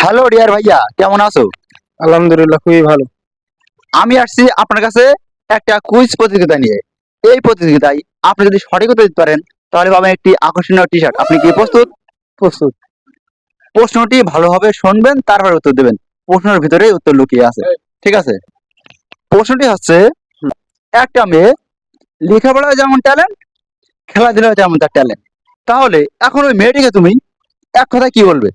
Hello dear ভাইয়া কেমন আছো? আলহামদুলিল্লাহ খুবই ভালো। আমি আসছি আপনার কাছে একটা কুইজ প্রতিযোগিতা নিয়ে। এই প্রতিযোগিতায় আপনি যদি সঠিক উত্তর দিতে পারেন তাহলে পাবেন একটি আকর্ষণীয় টি শার্ট আপনি কি প্রস্তুত? প্রস্তুত। প্রশ্নটি ভালোভাবে শুনবেন তারপরে উত্তর দেবেন। প্রশ্নের ভিতরে উত্তর লুকিয়ে আছে। ঠিক আছে? প্রশ্নটি হচ্ছে একটা মেয়ে লেখাপড়ায় যেমন ট্যালেন্ট খেলাধুলায় যেমন তার ট্যালেন্ট তাহলে এখন ওই মেয়েটিকে তুমি এক কথায় কি বলবে?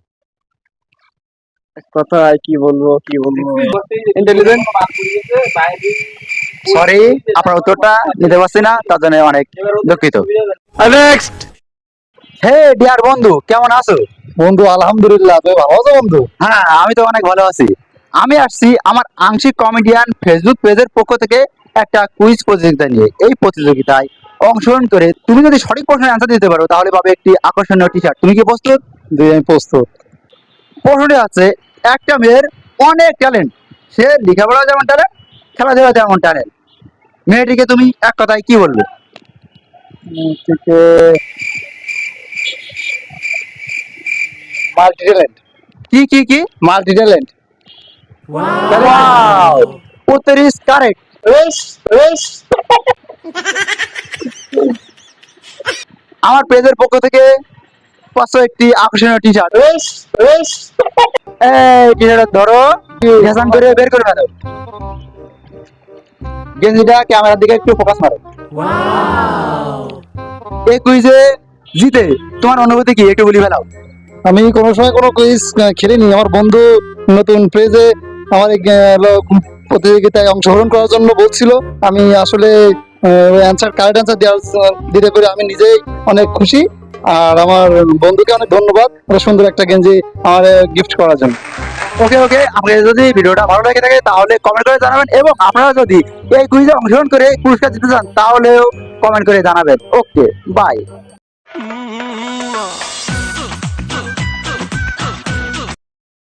কথা কি বলব কি বলব? ইন্টেলিজেন্ট সরি আপনার উত্তরটা নিতে পারছি না তার জন্য অনেক দুঃখিত। নেক্সট হে ডিয়ার বন্ধু কেমন আছো? বন্ধু আলহামদুলিল্লাহ তুমি ভালো আছো বন্ধু? হ্যাঁ আমি তো অনেক ভালো আছি। আমি আসছি আমার আংশিক কমেডিয়ান ফেসবুক পেজের পক্ষ থেকে একটা কুইজ প্রতিযোগিতা নিয়ে। এই প্রতিযোগিতায় অংশগ্রহণ করে তুমি যদি সঠিক প্রশ্নের অ্যান্সার দিতে পারো তাহলে পাবে একটি আকর্ষণীয় টি শার্ট তুমি কি প্রস্তুত? দুই আমি প্রস্তুত। প্রশ্নটি আছে একটা মেয়ের অনেক ট্যালেন্ট সে লেখাপড়া যেমন ট্যালেন্ট খেলাধুলা যেমন ট্যালেন্ট মেয়েটিকে তুমি এক কথায় কি বলবে? মাল্টি ট্যালেন্ট কি কি কি? Multi talent Wow! উত্তর ইজ কারেক্ট আমার পেজের পক্ষ থেকে পাঁচশো একটি আকর্ষণীয় টি শার্ট এই টি শার্ট ধরো ফ্যাশন করে বের করে ফেলো গেঞ্জিটা ক্যামেরার দিকে একটু ফোকাস মারো। এই কুইজে জিতে তোমার অনুভূতি কি? একটু বলি ফেলাও আমি কোনো সময় কোনো কুইজ খেলিনি। আমার বন্ধু নতুন পেজে আমার প্রতিযোগিতায় অংশগ্রহণ করার জন্য বলছিল। আমি আসলে অ্যান্সার কারেক্ট অ্যান্সার দেওয়ার দিতে পেরে আমি নিজেই অনেক খুশি। আর আমার বন্ধুকে অনেক ধন্যবাদ। সুন্দর একটা গেঞ্জি আমার গিফট করার জন্য। ওকে ওকে আপনাদের যদি ভিডিওটা ভালো লাগে থাকে, তাহলে কমেন্ট করে জানাবেন এবং আপনারা যদি এই কুইজে অংশগ্রহণ করে পুরস্কার জিতে চান, তাহলেও কমেন্ট করে জানাবেন। Okay bye